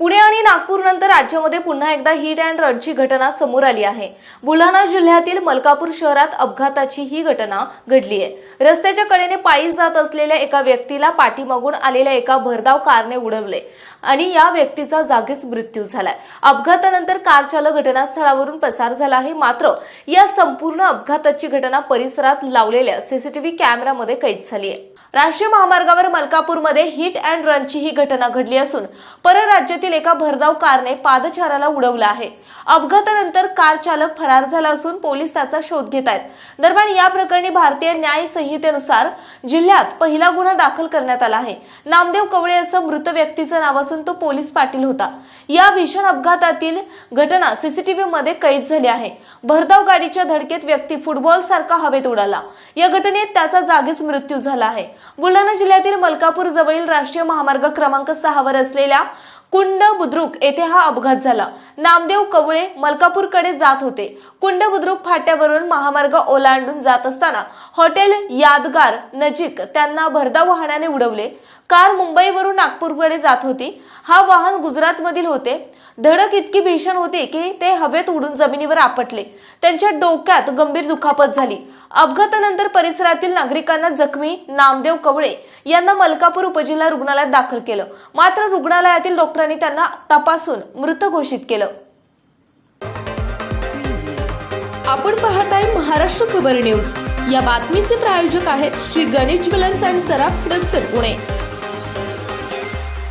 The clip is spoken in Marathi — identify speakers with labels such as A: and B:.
A: पुणे आणि नागपूरनंतर राज्यामध्ये पुन्हा एकदा हिट अँड रनची घटना समोर आली आहे. बुलढाणा जिल्ह्यातील मलकापूर शहरात अपघाताची ही घटना घडली आहे. रस्त्याच्या कडेने पायी जात असलेल्या एका व्यक्तीला पाठीमागून आलेल्या एका भरधाव कारने उडवले आणि या व्यक्तीचा जागीच मृत्यू झालाय. अपघातानंतर कार चालक घटनास्थळावरून पसार झाला आहे. मात्र या संपूर्ण अपघाताची घटना परिसरात लावलेल्या सीसीटीव्ही कॅमेरामध्ये कैद झाली आहे. राष्ट्रीय महामार्गावर मलकापूरमध्ये हिट अँड रनची ही घटना घडली असून परराज्यातील एका भरधाव कारने पादचाराला उडवलं आहे. अपघातानंतर कार चालक फरार झाला असून पोलीस त्याचा शोध घेत आहेत. दरम्यान या प्रकरणी भारतीय न्याय संहितेनुसार जिल्ह्यात पहिला गुन्हा दाखल करण्यात आला आहे. नामदेव कवळे असं मृत व्यक्तीचं नाव असून तो पोलीस पाटील होता. या भीषण अपघातातील घटना सीसीटीव्ही मध्ये कैद झाली आहे. भरधाव गाडीच्या धडकेत व्यक्ती फुटबॉल सारखा हवेत उडाला. या घटनेत त्याचा जागीच मृत्यू झाला आहे. बुलढाणा जिल्ह्यातील मलकापूर जवळील राष्ट्रीय महामार्ग क्रमांक सहावर असलेल्या कुंड बुद्रुक येथे हा अपघात झाला. नामदेव कवळे मलकापूरकडे जात होते. कुंड बुद्रुक फाट्यावरून महामार्ग ओलांडून जात असताना हॉटेल यादगार नजीक त्यांना भरधाव वाहनाने उडवले. कार मुंबईवरून नागपूरकडे जात होती. हा वाहन गुजरातमधील होते. धडक इतकी भीषण होती की ते हवेत उडून जमिनीवर आपटले. त्यांच्या डोक्यात गंभीर दुखापत झाली. अपघातानंतर परिसरातील नागरिकांना जखमी नामदेव कवळे यांना मलकापूर उपजिल्हा रुग्णालयात दाखल केलं. मात्र रुग्णालयातील डॉक्टरांनी त्यांना तपासून मृत घोषित केलं. आपण पाहत आहे महाराष्ट्र खबर न्यूज. या बातमीचे प्रायोजक आहेत श्री गणेश ज्वेलर्स अँड सराफ हडपसर पुणे.